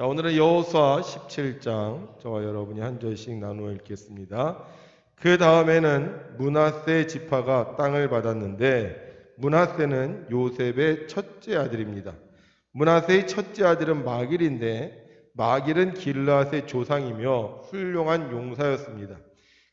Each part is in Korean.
자, 오늘은 여호수아 17장 저와 여러분이 한 절씩 나누어 읽겠습니다. 그 다음에는 문하세 지파가 땅을 받았는데 문하세는 요셉의 첫째 아들입니다. 문하세의 첫째 아들은 마길인데 마길은 길르앗의 조상이며 훌륭한 용사였습니다.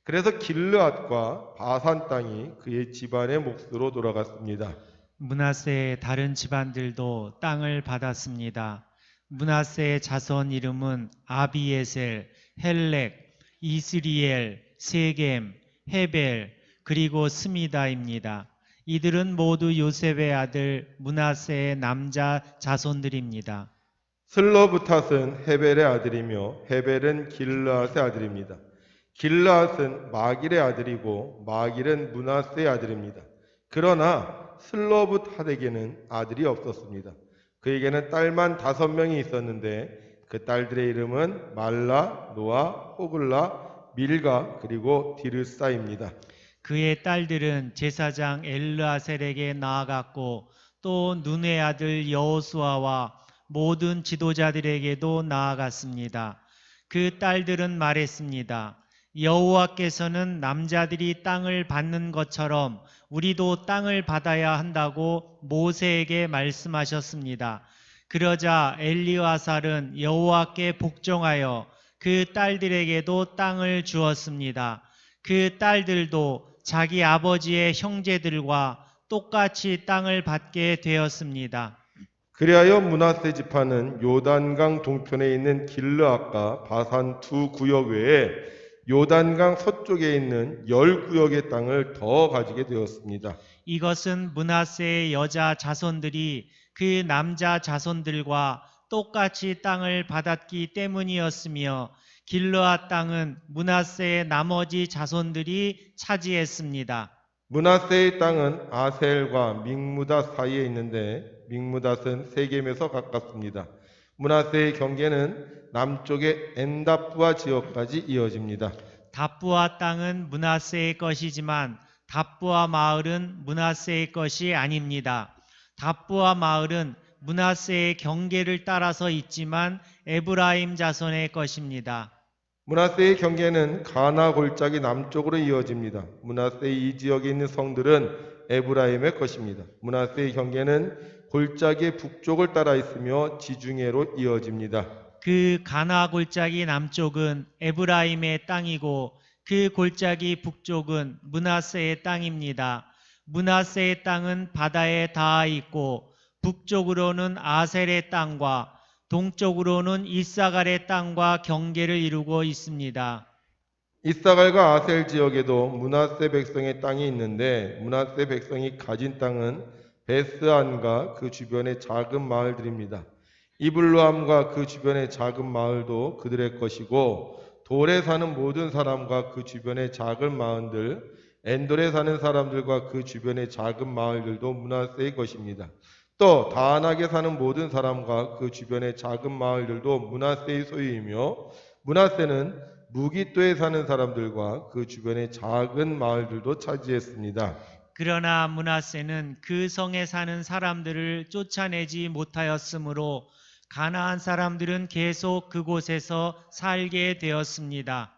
그래서 길르앗과 바산 땅이 그의 집안의 몫으로 돌아갔습니다. 문하세의 다른 집안들도 땅을 받았습니다. 문하세의 자손 이름은 아비에셀, 헬렉, 이스리엘, 세겜, 헤벨, 그리고 스미다입니다. 이들은 모두 요셉의 아들 문하세의 남자 자손들입니다. 슬로부탓은 헤벨의 아들이며 헤벨은 길르앗의 아들입니다. 길르앗은 마길의 아들이고 마길은 문하세의 아들입니다. 그러나 슬로부탓에게는 아들이 없었습니다. 그에게는 딸만 다섯 명이 있었는데 그 딸들의 이름은 말라, 노아, 호글라, 밀가 그리고 디르사입니다. 그의 딸들은 제사장 엘르아셀에게 나아갔고 또 눈의 아들 여호수아와 모든 지도자들에게도 나아갔습니다. 그 딸들은 말했습니다. 여호와께서는 남자들이 땅을 받는 것처럼 우리도 땅을 받아야 한다고 모세에게 말씀하셨습니다. 그러자 엘리아살은 여호와께 복종하여 그 딸들에게도 땅을 주었습니다. 그 딸들도 자기 아버지의 형제들과 똑같이 땅을 받게 되었습니다. 그리하여 문하세 지파는 요단강 동편에 있는 길르앗과 바산 두 구역 외에 요단강 서쪽에 있는 열 구역의 땅을 더 가지게 되었습니다. 이것은 문하세의 여자 자손들이 그 남자 자손들과 똑같이 땅을 받았기 때문이었으며 길르앗 땅은 문하세의 나머지 자손들이 차지했습니다. 문하세의 땅은 아셀과 믹무닷 사이에 있는데 믹무닷은 세겜에서 가깝습니다. 문하세의 경계는 남쪽의 엔다프아 지역까지 이어집니다. 답부아 땅은 문하세의 것이지만 답부아 마을은 문하세의 것이 아닙니다. 답부아 마을은 문하세의 경계를 따라서 있지만 에브라임 자손의 것입니다. 문하세의 경계는 가나 골짜기 남쪽으로 이어집니다. 문하세의 이 지역에 있는 성들은 에브라임의 것입니다. 문하세의 경계는 골짜기의 북쪽을 따라 있으며 지중해로 이어집니다. 그 가나 골짜기 남쪽은 에브라임의 땅이고 그 골짜기 북쪽은 문하세의 땅입니다. 문하세의 땅은 바다에 닿아 있고 북쪽으로는 아셀의 땅과 동쪽으로는 이사갈의 땅과 경계를 이루고 있습니다. 이사갈과 아셀 지역에도 문하세 백성의 땅이 있는데 문하세 백성이 가진 땅은 베스안과 그 주변의 작은 마을들입니다. 이블루함과 그 주변의 작은 마을도 그들의 것이고 돌에 사는 모든 사람과 그 주변의 작은 마을들 엔돌에 사는 사람들과 그 주변의 작은 마을들도 문하세의 것입니다. 또 다안하게 사는 모든 사람과 그 주변의 작은 마을들도 문하세의 소유이며 문하세는 무기또에 사는 사람들과 그 주변의 작은 마을들도 차지했습니다. 그러나 문하세는 그 성에 사는 사람들을 쫓아내지 못하였으므로 가나안 사람들은 계속 그곳에서 살게 되었습니다.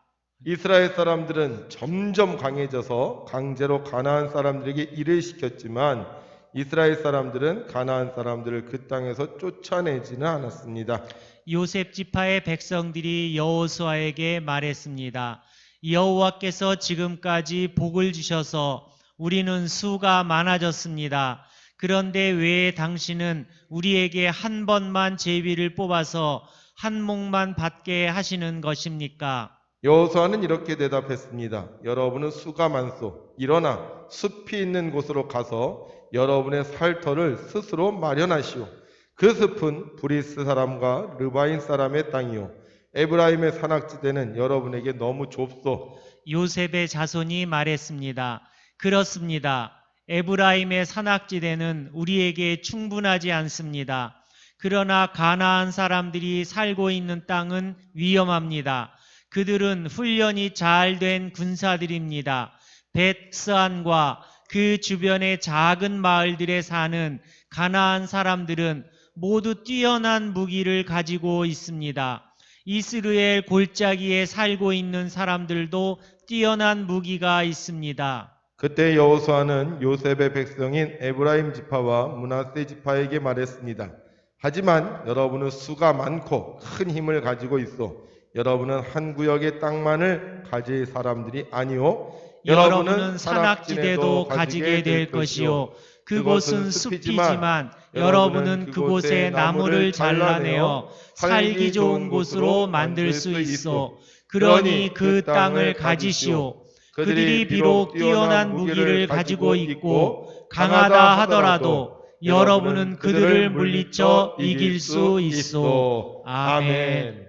이스라엘 사람들은 점점 강해져서 강제로 가나안 사람들에게 일을 시켰지만 이스라엘 사람들은 가나안 사람들을 그 땅에서 쫓아내지는 않았습니다. 요셉 지파의 백성들이 여호수아에게 말했습니다. 여호와께서 지금까지 복을 주셔서 우리는 수가 많아졌습니다. 그런데 왜 당신은 우리에게 한 번만 제비를 뽑아서 한 몫만 받게 하시는 것입니까? 여호수아는 이렇게 대답했습니다. 여러분은 수가 많소. 일어나 숲이 있는 곳으로 가서 여러분의 살터를 스스로 마련하시오. 그 숲은 브리스 사람과 르바인 사람의 땅이요. 에브라임의 산악지대는 여러분에게 너무 좁소. 요셉의 자손이 말했습니다. 그렇습니다. 에브라임의 산악지대는 우리에게 충분하지 않습니다. 그러나 가나안 사람들이 살고 있는 땅은 위험합니다. 그들은 훈련이 잘 된 군사들입니다. 벳스안과 그 주변의 작은 마을들에 사는 가나안 사람들은 모두 뛰어난 무기를 가지고 있습니다. 이스라엘 골짜기에 살고 있는 사람들도 뛰어난 무기가 있습니다. 그때 여호수아는 요셉의 백성인 에브라임 지파와 문하세 지파에게 말했습니다. 하지만 여러분은 수가 많고 큰 힘을 가지고 있어 여러분은 한 구역의 땅만을 가질 사람들이 아니요 여러분은 산악지대도 가지게 될 것이요. 그곳은 숲이지만 여러분은 그곳에 나무를 잘라내어 살기 좋은 곳으로 만들 수 있어. 그러니 그 땅을 가지시오. 그들이 비록 뛰어난 무기를 가지고 있고 강하다 하더라도 여러분은 그들을 물리쳐 이길 수 있어. 아멘.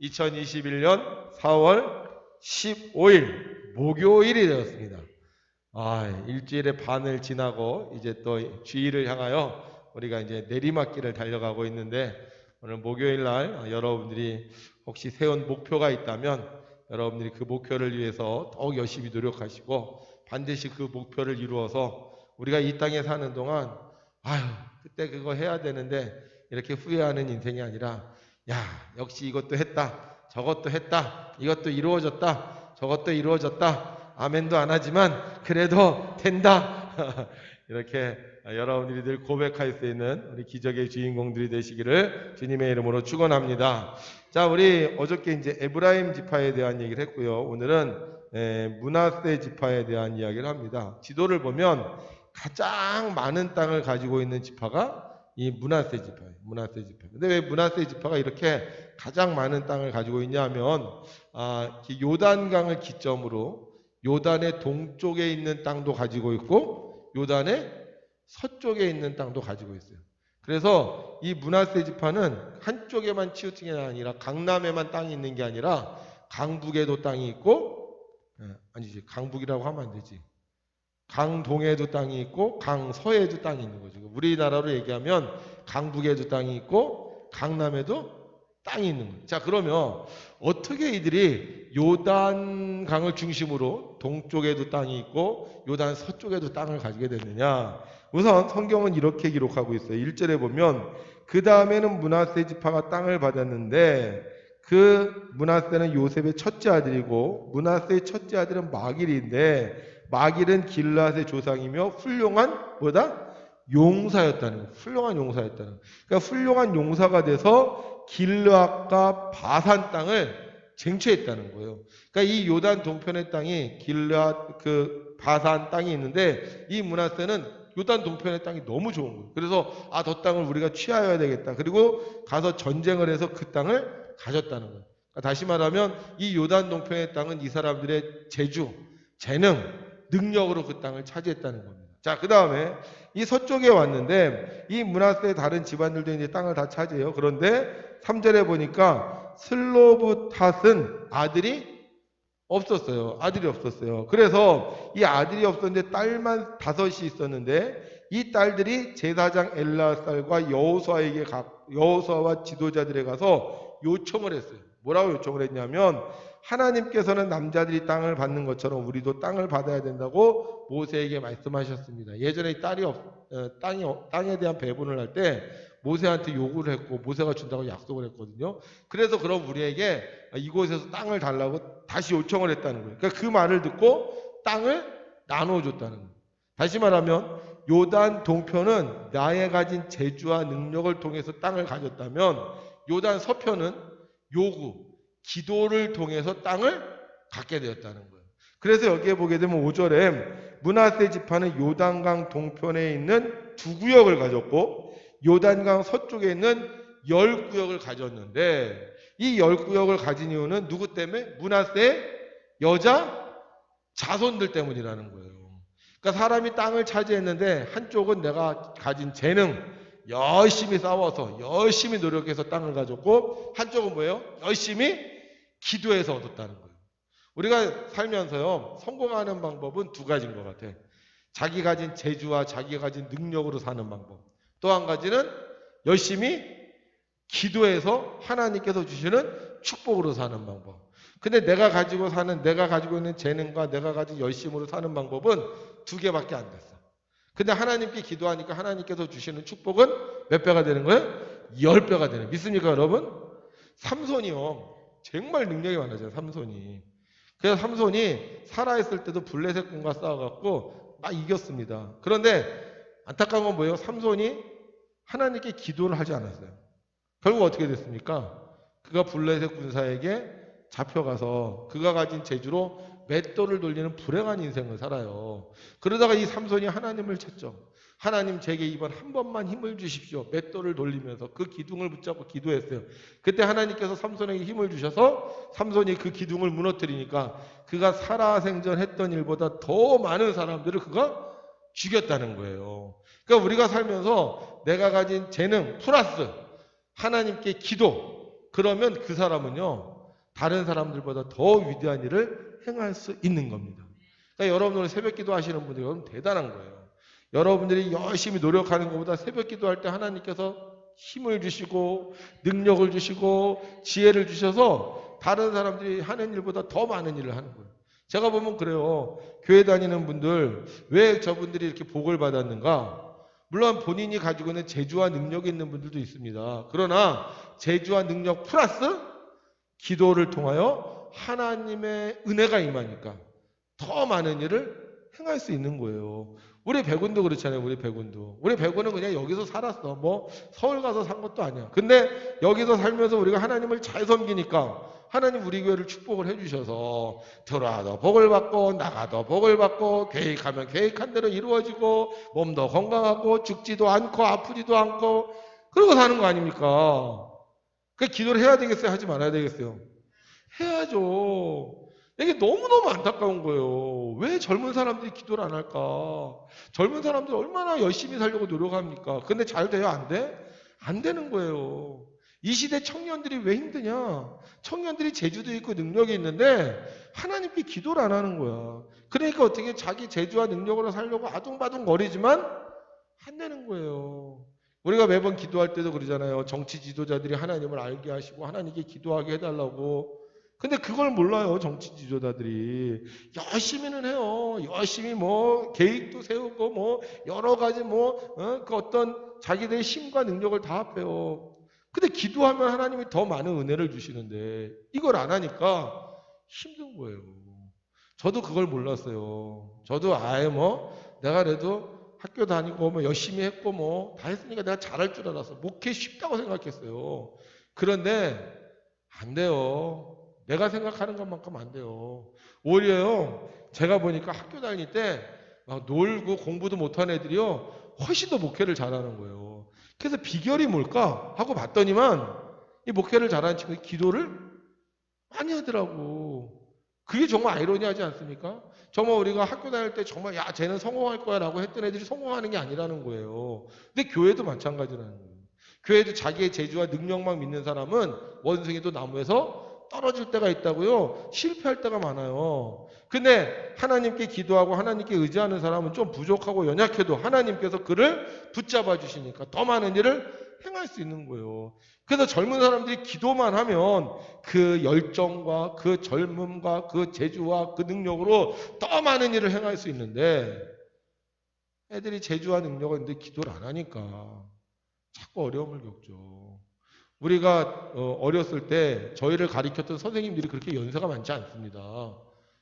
2021년 4월 15일 목요일이 되었습니다. 아, 일주일의 반을 지나고 이제 또 주일을 향하여 우리가 이제 내리막길을 달려가고 있는데 오늘 목요일 날 여러분들이 혹시 세운 목표가 있다면 여러분들이 그 목표를 위해서 더욱 열심히 노력하시고 반드시 그 목표를 이루어서 우리가 이 땅에 사는 동안 아유 그때 그거 해야 되는데 이렇게 후회하는 인생이 아니라 야 역시 이것도 했다 저것도 했다 이것도 이루어졌다 저것도 이루어졌다. 아멘도 안 하지만 그래도 된다 이렇게 여러분들이 늘 고백할 수 있는 우리 기적의 주인공들이 되시기를 주님의 이름으로 축원합니다. 자, 우리 어저께 이제 에브라임 지파에 대한 얘기를 했고요. 오늘은 에, 문하세 지파에 대한 이야기를 합니다. 지도를 보면 가장 많은 땅을 가지고 있는 지파가 이 문하세 지파예요. 문하세 지파. 근데 왜 문하세 지파가 이렇게 가장 많은 땅을 가지고 있냐면 아, 이 요단강을 기점으로 요단의 동쪽에 있는 땅도 가지고 있고 요단의 서쪽에 있는 땅도 가지고 있어요. 그래서 이 문하세 지파는 한쪽에만 치우친 게 아니라 강남에만 땅이 있는 게 아니라 강북에도 땅이 있고 예, 아니지 강북이라고 하면 안 되지. 강동에도 땅이 있고 강서에도 땅이 있는 거죠. 우리나라로 얘기하면 강북에도 땅이 있고 강남에도 땅이 있는 거예요. 자, 그러면 어떻게 이들이 요단 강을 중심으로 동쪽에도 땅이 있고 요단 서쪽에도 땅을 가지게 됐느냐? 우선 성경은 이렇게 기록하고 있어요. 1절에 보면 그 다음에는 문하세 지파가 땅을 받았는데 그 문하세는 요셉의 첫째 아들이고 문하세의 첫째 아들은 마길인데 마길은 길라의 조상이며 훌륭한 뭐다? 용사였다는 거예요. 훌륭한 용사였다는 거예요. 그러니까 훌륭한 용사가 돼서 길라과 바산 땅을 쟁취했다는 거예요. 그러니까 이 요단 동편의 땅이 길라 그 바산 땅이 있는데 이 문하세는 요단 동편의 땅이 너무 좋은 거예요. 그래서 아 저 땅을 우리가 취하여야 되겠다. 그리고 가서 전쟁을 해서 그 땅을 가졌다는 거예요. 그러니까 다시 말하면 이 요단 동편의 땅은 이 사람들의 재주, 재능, 능력으로 그 땅을 차지했다는 겁니다. 자, 그 다음에 이 서쪽에 왔는데 이 문하세의 다른 집안들도 이제 땅을 다 차지해요. 그런데 3절에 보니까 슬로브탓은 아들이 없었어요. 아들이 없었어요. 그래서 이 아들이 없었는데 딸만 다섯이 있었는데 이 딸들이 제사장 엘라살과 여호수아에게 가 여호수아와 지도자들에 가서 요청을 했어요. 뭐라고 요청을 했냐면 하나님께서는 남자들이 땅을 받는 것처럼 우리도 땅을 받아야 된다고 모세에게 말씀하셨습니다. 예전에 딸이 없, 어, 땅이 없- 땅에 대한 배분을 할 때 모세한테 요구를 했고 모세가 준다고 약속을 했거든요. 그래서 그럼 우리에게 이곳에서 땅을 달라고 다시 요청을 했다는 거예요. 그러니까 그 말을 듣고 땅을 나눠줬다는 거예요. 다시 말하면 요단 동편은 나의 가진 재주와 능력을 통해서 땅을 가졌다면 요단 서편은 요구, 기도를 통해서 땅을 갖게 되었다는 거예요. 그래서 여기에 보게 되면 5절에 문하세 지파는 요단강 동편에 있는 두 구역을 가졌고 요단강 서쪽에 있는 열 구역을 가졌는데 이 열 구역을 가진 이유는 누구 때문에? 문하세 여자 자손들 때문이라는 거예요. 그러니까 사람이 땅을 차지했는데 한쪽은 내가 가진 재능, 열심히 싸워서 열심히 노력해서 땅을 가졌고 한쪽은 뭐예요? 열심히 기도해서 얻었다는 거예요. 우리가 살면서요 성공하는 방법은 두 가지인 것 같아. 자기 가진 재주와 자기 가진 능력으로 사는 방법. 또 한 가지는 열심히 기도해서 하나님께서 주시는 축복으로 사는 방법. 근데 내가 가지고 사는 내가 가지고 있는 재능과 내가 가진 열심으로 사는 방법은 두 개밖에 안 됐어. 근데 하나님께 기도하니까 하나님께서 주시는 축복은 몇 배가 되는 거예요? 10배가 되는. 믿습니까, 여러분? 삼손이요. 정말 능력이 많아져요, 삼손이. 그래서 삼손이 살아있을 때도 블레셋 군과 싸워갖고 막 이겼습니다. 그런데 안타까운 건 뭐예요? 삼손이 하나님께 기도를 하지 않았어요. 결국 어떻게 됐습니까? 그가 블레셋 군사에게 잡혀가서 그가 가진 재주로 맷돌을 돌리는 불행한 인생을 살아요. 그러다가 이 삼손이 하나님을 찾죠. 하나님 제게 이번 한 번만 힘을 주십시오. 맷돌을 돌리면서 그 기둥을 붙잡고 기도했어요. 그때 하나님께서 삼손에게 힘을 주셔서 삼손이 그 기둥을 무너뜨리니까 그가 살아생전 했던 일보다 더 많은 사람들을 그가 죽였다는 거예요. 그러니까 우리가 살면서 내가 가진 재능 플러스 하나님께 기도 그러면 그 사람은요 다른 사람들보다 더 위대한 일을 행할 수 있는 겁니다. 그러니까 여러분들 새벽 기도 하시는 분들이 여러분 대단한 거예요. 여러분들이 열심히 노력하는 것보다 새벽 기도할 때 하나님께서 힘을 주시고 능력을 주시고 지혜를 주셔서 다른 사람들이 하는 일보다 더 많은 일을 하는 거예요. 제가 보면 그래요. 교회 다니는 분들 왜 저분들이 이렇게 복을 받았는가? 물론 본인이 가지고 있는 재주와 능력이 있는 분들도 있습니다. 그러나 재주와 능력 플러스 기도를 통하여 하나님의 은혜가 임하니까 더 많은 일을 행할 수 있는 거예요. 우리 백운도 그렇잖아요. 우리 백운도. 우리 백운은 그냥 여기서 살았어. 뭐 서울 가서 산 것도 아니야. 근데 여기서 살면서 우리가 하나님을 잘 섬기니까 하나님 우리 교회를 축복을 해주셔서 들어와도 복을 받고 나가도 복을 받고 계획하면 계획한 대로 이루어지고 몸도 건강하고 죽지도 않고 아프지도 않고 그러고 사는 거 아닙니까? 그 기도를 해야 되겠어요? 하지 말아야 되겠어요? 해야죠. 이게 너무너무 안타까운 거예요. 왜 젊은 사람들이 기도를 안 할까? 젊은 사람들이 얼마나 열심히 살려고 노력합니까? 근데 잘 돼요? 안 돼? 안 되는 거예요. 이 시대 청년들이 왜 힘드냐? 청년들이 재주도 있고 능력이 있는데 하나님께 기도를 안 하는 거야. 그러니까 어떻게 자기 재주와 능력으로 살려고 아둥바둥 거리지만 안 되는 거예요. 우리가 매번 기도할 때도 그러잖아요. 정치 지도자들이 하나님을 알게 하시고 하나님께 기도하게 해달라고. 근데 그걸 몰라요, 정치 지도자들이. 열심히는 해요. 열심히 뭐, 계획도 세우고 뭐, 여러 가지 뭐, 어? 그 어떤 자기들의 힘과 능력을 다 합해요. 근데 기도하면 하나님이 더 많은 은혜를 주시는데, 이걸 안 하니까 힘든 거예요. 저도 그걸 몰랐어요. 저도 아예 뭐, 내가 그래도 학교 다니고 뭐 열심히 했고 뭐, 다 했으니까 내가 잘할 줄 알았어. 목회 쉽다고 생각했어요. 그런데, 안 돼요. 내가 생각하는 것만큼 안 돼요. 오히려요, 제가 보니까 학교 다닐 때 막 놀고 공부도 못한 애들이요, 훨씬 더 목회를 잘하는 거예요. 그래서 비결이 뭘까? 하고 봤더니만 이 목회를 잘하는 친구가 기도를 많이 하더라고. 그게 정말 아이러니하지 않습니까? 정말 우리가 학교 다닐 때 정말 야 쟤는 성공할 거야 라고 했던 애들이 성공하는 게 아니라는 거예요. 근데 교회도 마찬가지라는 거예요. 교회도 자기의 재주와 능력만 믿는 사람은 원숭이도 나무에서 떨어질 때가 있다고요. 실패할 때가 많아요. 근데 하나님께 기도하고 하나님께 의지하는 사람은 좀 부족하고 연약해도 하나님께서 그를 붙잡아 주시니까 더 많은 일을 행할 수 있는 거예요. 그래서 젊은 사람들이 기도만 하면 그 열정과 그 젊음과 그 재주와 그 능력으로 더 많은 일을 행할 수 있는데 애들이 재주와 능력을 있는데 기도를 안 하니까 자꾸 어려움을 겪죠. 우리가 어, 어렸을 때 저희를 가리켰던 선생님들이 그렇게 연세가 많지 않습니다.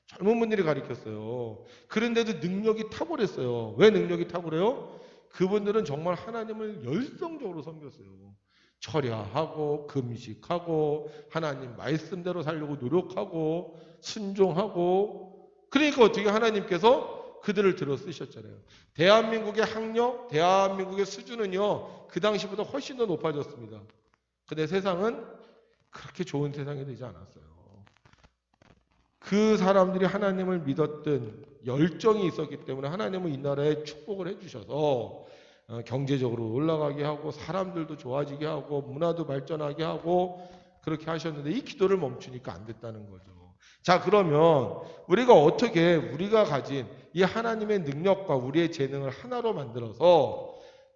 젊은 분들이 가리켰어요. 그런데도 능력이 탁월했어요. 왜 능력이 탁월해요? 그분들은 정말 하나님을 열성적으로 섬겼어요. 철야하고 금식하고 하나님 말씀대로 살려고 노력하고 순종하고 그러니까 어떻게 하나님께서 그들을 들어 쓰셨잖아요. 대한민국의 학력, 대한민국의 수준은요 그 당시보다 훨씬 더 높아졌습니다. 근데 세상은 그렇게 좋은 세상이 되지 않았어요. 그 사람들이 하나님을 믿었던 열정이 있었기 때문에 하나님은 이 나라에 축복을 해주셔서 어, 경제적으로 올라가게 하고 사람들도 좋아지게 하고 문화도 발전하게 하고 그렇게 하셨는데 이 기도를 멈추니까 안 됐다는 거죠. 자 그러면 우리가 어떻게 우리가 가진 이 하나님의 능력과 우리의 재능을 하나로 만들어서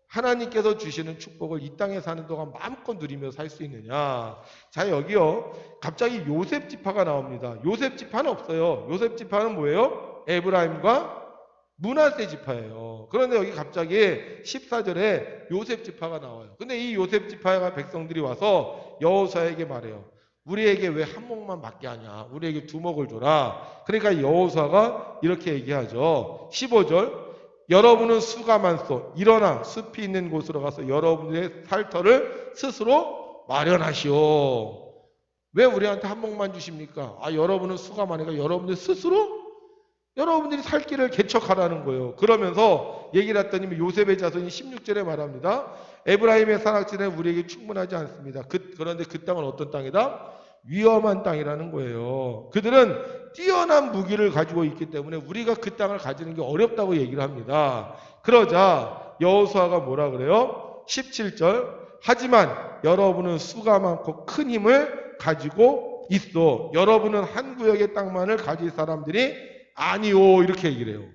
하나님께서 주시는 축복을 이 땅에 사는 동안 마음껏 누리며 살 수 있느냐? 자, 여기요. 갑자기 요셉 지파가 나옵니다. 요셉 지파는 없어요. 요셉 지파는 뭐예요? 에브라임과 문하세 지파예요. 그런데 여기 갑자기 14절에 요셉 지파가 나와요. 근데 이 요셉 지파가 백성들이 와서 여호수아에게 말해요. 우리에게 왜 한 목만 맞게 하냐? 우리에게 두 목을 줘라. 그러니까 여호수아가 이렇게 얘기하죠. 15절 여러분은 수가 많소. 일어나 숲이 있는 곳으로 가서 여러분의 살터를 스스로 마련하시오. 왜 우리한테 한 목만 주십니까? 아, 여러분은 수가 많으니까 여러분들 스스로 여러분들이 살 길을 개척하라는 거예요. 그러면서 얘기를 했더니 요셉의 자손이 16절에 말합니다. 에브라임의 산악지는 우리에게 충분하지 않습니다. 그, 그런데 그 땅은 어떤 땅이다? 위험한 땅이라는 거예요. 그들은 뛰어난 무기를 가지고 있기 때문에 우리가 그 땅을 가지는 게 어렵다고 얘기를 합니다. 그러자 여호수아가 뭐라 그래요? 17절 하지만 여러분은 수가 많고 큰 힘을 가지고 있어. 여러분은 한 구역의 땅만을 가질 사람들이 아니요 이렇게 얘기를 해요.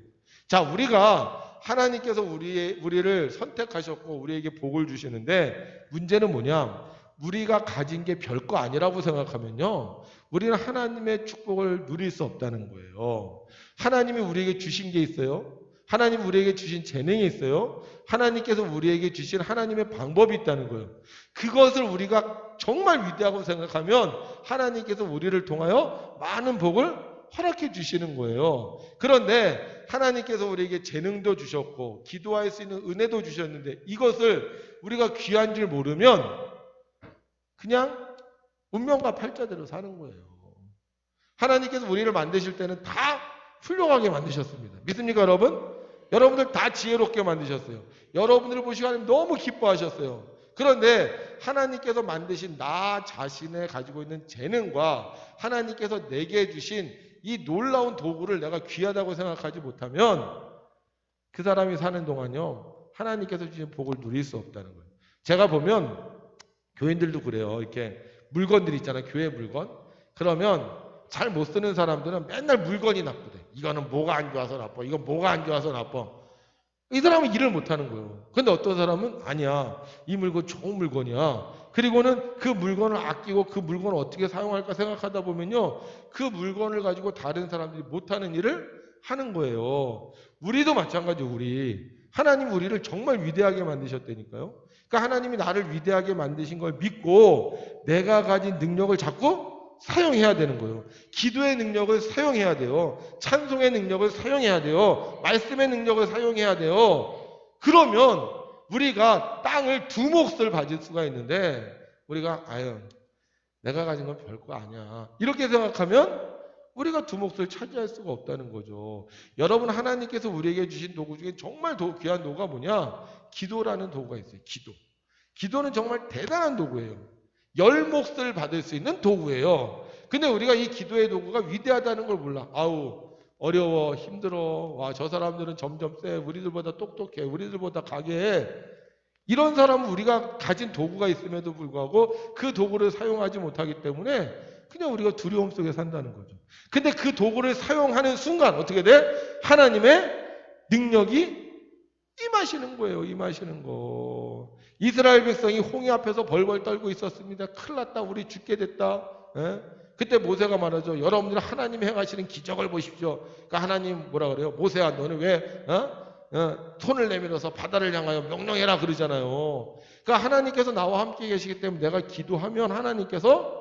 자 우리가 하나님께서 우리 우리를 선택하셨고 우리에게 복을 주시는데 문제는 뭐냐? 우리가 가진 게 별거 아니라고 생각하면요. 우리는 하나님의 축복을 누릴 수 없다는 거예요. 하나님이 우리에게 주신 게 있어요. 하나님 우리에게 주신 재능이 있어요. 하나님께서 우리에게 주신 하나님의 방법이 있다는 거예요. 그것을 우리가 정말 위대하고 생각하면 하나님께서 우리를 통하여 많은 복을 허락해 주시는 거예요. 그런데 하나님께서 우리에게 재능도 주셨고 기도할 수 있는 은혜도 주셨는데 이것을 우리가 귀한 줄 모르면 그냥 운명과 팔자대로 사는 거예요. 하나님께서 우리를 만드실 때는 다 훌륭하게 만드셨습니다. 믿습니까, 여러분? 여러분들 다 지혜롭게 만드셨어요. 여러분들을 보시고 하나님 너무 기뻐하셨어요. 그런데 하나님께서 만드신 나 자신의 가지고 있는 재능과 하나님께서 내게 주신 이 놀라운 도구를 내가 귀하다고 생각하지 못하면 그 사람이 사는 동안요 하나님께서 주신 복을 누릴 수 없다는 거예요. 제가 보면 교인들도 그래요. 이렇게 물건들 있잖아요. 교회 물건. 그러면 잘 못 쓰는 사람들은 맨날 물건이 나쁘대. 이거는 뭐가 안 좋아서 나빠. 이건 뭐가 안 좋아서 나빠. 이 사람은 일을 못 하는 거예요. 근데 어떤 사람은 아니야. 이 물건 좋은 물건이야. 그리고는 그 물건을 아끼고 그 물건을 어떻게 사용할까 생각하다 보면요. 그 물건을 가지고 다른 사람들이 못 하는 일을 하는 거예요. 우리도 마찬가지 우리. 하나님 우리를 정말 위대하게 만드셨다니까요. 그러니까 하나님이 나를 위대하게 만드신 걸 믿고 내가 가진 능력을 자꾸 사용해야 되는 거예요. 기도의 능력을 사용해야 돼요. 찬송의 능력을 사용해야 돼요. 말씀의 능력을 사용해야 돼요. 그러면 우리가 땅을 두 몫을 가질 수가 있는데 우리가 아유 내가 가진 건 별거 아니야. 이렇게 생각하면 우리가 두 몫을 차지할 수가 없다는 거죠. 여러분 하나님께서 우리에게 주신 도구 중에 정말 도, 귀한 도구가 뭐냐? 기도라는 도구가 있어요. 기도. 기도는 정말 대단한 도구예요. 열 몫을 받을 수 있는 도구예요. 근데 우리가 이 기도의 도구가 위대하다는 걸 몰라. 아우 어려워 힘들어. 와 저 사람들은 점점 세. 우리들보다 똑똑해. 우리들보다 강해. 이런 사람은 우리가 가진 도구가 있음에도 불구하고 그 도구를 사용하지 못하기 때문에 그냥 우리가 두려움 속에 산다는 거죠. 근데 그 도구를 사용하는 순간 어떻게 돼? 하나님의 능력이 임하시는 거예요. 임하시는 거. 이스라엘 백성이 홍해 앞에서 벌벌 떨고 있었습니다. 큰일 났다. 우리 죽게 됐다. 예? 그때 모세가 말하죠. 여러분들 하나님 행하시는 기적을 보십시오. 그러니까 하나님 뭐라 그래요? 모세야 너는 왜 어? 어, 손을 내밀어서 바다를 향하여 명령해라 그러잖아요. 그러니까 하나님께서 나와 함께 계시기 때문에 내가 기도하면 하나님께서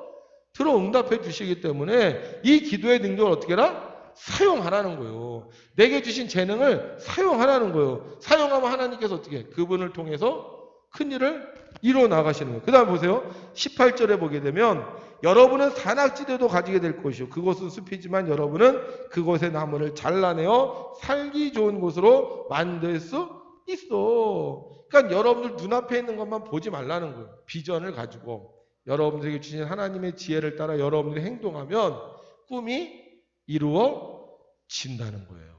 들어 응답해 주시기 때문에 이 기도의 능력을 어떻게 해라? 사용하라는 거예요. 내게 주신 재능을 사용하라는 거예요. 사용하면 하나님께서 어떻게 해? 그분을 통해서 큰 일을 이루어 나가시는 거예요. 그 다음 보세요. 18절에 보게 되면 여러분은 산악지대도 가지게 될 것이요. 그곳은 숲이지만 여러분은 그곳의 나무를 잘라내어 살기 좋은 곳으로 만들 수 있어. 그러니까 여러분들 눈앞에 있는 것만 보지 말라는 거예요. 비전을 가지고 여러분들에게 주신 하나님의 지혜를 따라 여러분들이 행동하면 꿈이 이루어진다는 거예요.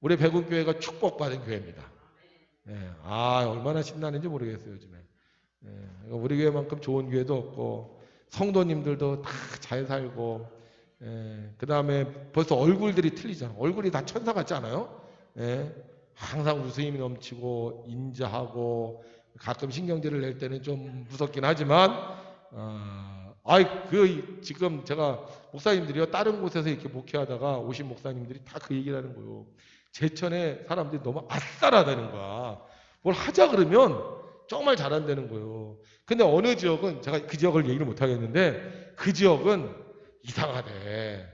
우리 백운교회가 축복받은 교회입니다. 예, 아 얼마나 신나는지 모르겠어요 요즘에. 예, 우리 교회만큼 좋은 교회도 없고 성도님들도 다 잘 살고 예, 그 다음에 벌써 얼굴들이 틀리잖아. 얼굴이 다 천사 같지 않아요? 예, 항상 웃음이 넘치고 인자하고 가끔 신경질을 낼 때는 좀 무섭긴 하지만 어, 아이 그 지금 제가 목사님들이요 다른 곳에서 이렇게 목회하다가 오신 목사님들이 다 그 얘기를 하는 거예요. 제천에 사람들이 너무 아싸라다는 거야. 뭘 하자 그러면 정말 잘한다는 거예요. 근데 어느 지역은 제가 그 지역을 얘기를 못 하겠는데 그 지역은 이상하대.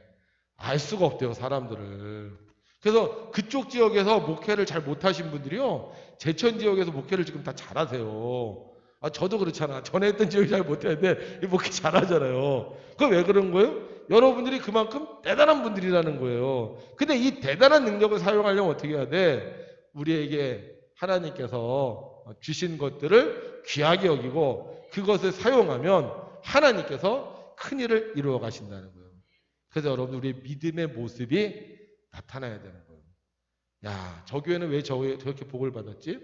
알 수가 없대요 사람들을. 그래서 그쪽 지역에서 목회를 잘 못하신 분들이요 제천 지역에서 목회를 지금 다 잘하세요. 아 저도 그렇잖아. 전에 했던 지역이 잘 못했는데 이 목회 잘하잖아요. 그럼 왜 그런 거예요? 여러분들이 그만큼 대단한 분들이라는 거예요. 근데 이 대단한 능력을 사용하려면 어떻게 해야 돼? 우리에게 하나님께서 주신 것들을 귀하게 여기고 그것을 사용하면 하나님께서 큰 일을 이루어 가신다는 거예요. 그래서 여러분 우리의 믿음의 모습이 나타나야 되는 거예요. 야, 저 교회는 왜 저, 저렇게 복을 받았지?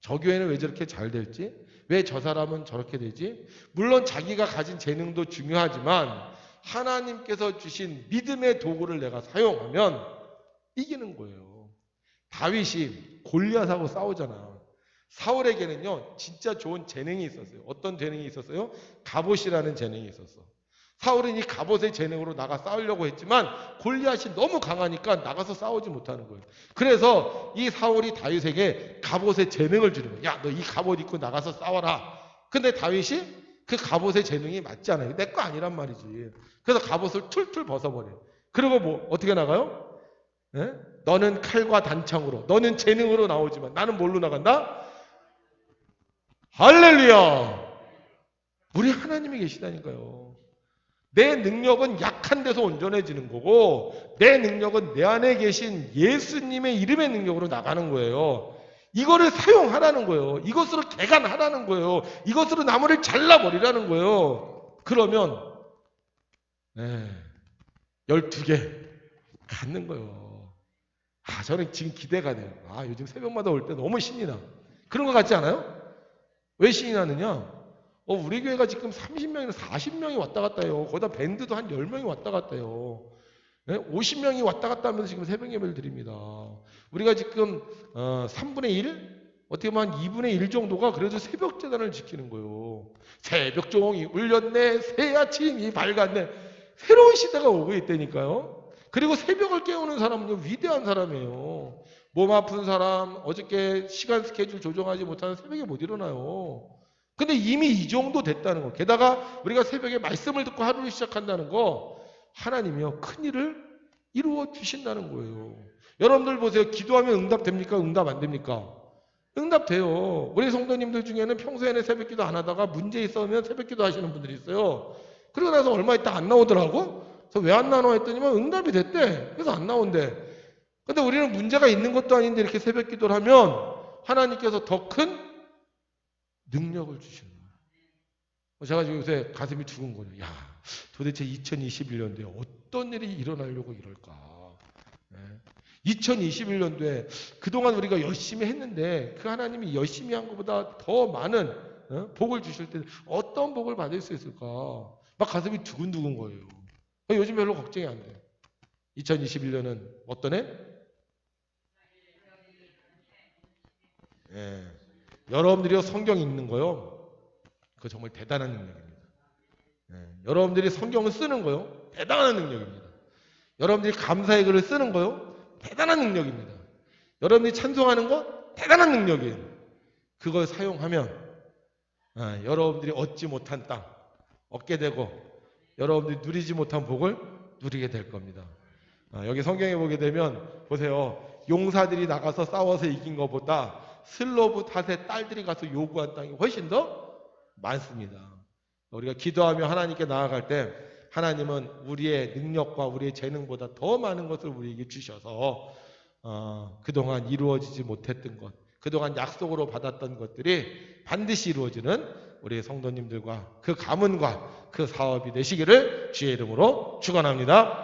저 교회는 왜 저렇게 잘 될지? 왜 저 사람은 저렇게 되지? 물론 자기가 가진 재능도 중요하지만 하나님께서 주신 믿음의 도구를 내가 사용하면 이기는 거예요. 다윗이 골리앗하고 싸우잖아. 사울에게는요, 진짜 좋은 재능이 있었어요. 어떤 재능이 있었어요? 갑옷이라는 재능이 있었어. 사울은 이 갑옷의 재능으로 나가 싸우려고 했지만 골리앗이 너무 강하니까 나가서 싸우지 못하는 거예요. 그래서 이 사울이 다윗에게 갑옷의 재능을 주는 거예요. 야, 너 이 갑옷 입고 나가서 싸워라. 근데 다윗이 그 갑옷의 재능이 맞지 않아요. 내 거 아니란 말이지. 그래서 갑옷을 툴툴 벗어버려요. 그리고 뭐 어떻게 나가요? 예? 너는 칼과 단창으로, 너는 재능으로 나오지만 나는 뭘로 나간다? 할렐루야! 우리 하나님이 계시다니까요. 내 능력은 약한 데서 온전해지는 거고, 내 능력은 내 안에 계신 예수님의 이름의 능력으로 나가는 거예요. 이거를 사용하라는 거예요. 이것으로 개간하라는 거예요. 이것으로 나무를 잘라버리라는 거예요. 그러면, 네, 12개 갖는 거예요. 아, 저는 지금 기대가 돼요. 아, 요즘 새벽마다 올 때 너무 신이 나. 그런 거 같지 않아요? 왜 신이 나느냐? 어, 우리 교회가 지금 30명이나 40명이 왔다 갔다 해요. 거기다 밴드도 한 10명이 왔다 갔다 해요. 50명이 왔다 갔다 하면서 지금 새벽 예배를 드립니다. 우리가 지금 어, 3분의 1? 어떻게 보면 한 2분의 1 정도가 그래도 새벽 재단을 지키는 거예요. 새벽 종이 울렸네, 새 아침이 밝았네. 새로운 시대가 오고 있다니까요. 그리고 새벽을 깨우는 사람은요, 위대한 사람이에요. 몸 아픈 사람, 어저께 시간 스케줄 조정하지 못하는 새벽에 못 일어나요. 근데 이미 이 정도 됐다는 거. 게다가 우리가 새벽에 말씀을 듣고 하루를 시작한다는 거, 하나님이요, 큰 일을 이루어 주신다는 거예요. 여러분들 보세요. 기도하면 응답됩니까? 응답 안 됩니까? 응답돼요. 우리 성도님들 중에는 평소에는 새벽 기도 안 하다가 문제 있으면 새벽 기도 하시는 분들이 있어요. 그러고 나서 얼마 있다 안 나오더라고? 그래서 왜 안 나와 했더니만 응답이 됐대. 그래서 안 나온대. 근데 우리는 문제가 있는 것도 아닌데 이렇게 새벽 기도를 하면 하나님께서 더 큰 능력을 주시는 거예요. 제가 지금 요새 가슴이 두근 거예요. 야, 도대체 2021년도에 어떤 일이 일어나려고 이럴까? 2021년도에 그동안 우리가 열심히 했는데 그 하나님이 열심히 한 것보다 더 많은 어? 복을 주실 때 어떤 복을 받을 수 있을까? 막 가슴이 두근두근 거예요. 요즘 별로 걱정이 안 돼요. 2021년은 어떤 해? 예. 여러분들이 성경 읽는 거요. 그거 정말 대단한 능력입니다. 예. 여러분들이 성경을 쓰는 거요. 대단한 능력입니다. 여러분들이 감사의 글을 쓰는 거요. 대단한 능력입니다. 여러분들이 찬송하는 거 대단한 능력이에요. 그걸 사용하면 아, 여러분들이 얻지 못한 땅 얻게 되고 여러분들이 누리지 못한 복을 누리게 될 겁니다. 아, 여기 성경에 보게 되면 보세요. 용사들이 나가서 싸워서 이긴 것보다 슬로브 탓의 딸들이 가서 요구한 땅이 훨씬 더 많습니다. 우리가 기도하며 하나님께 나아갈 때 하나님은 우리의 능력과 우리의 재능보다 더 많은 것을 우리에게 주셔서 어, 그동안 이루어지지 못했던 것, 그동안 약속으로 받았던 것들이 반드시 이루어지는 우리 성도님들과 그 가문과 그 사업이 되시기를 주의 이름으로 축원합니다.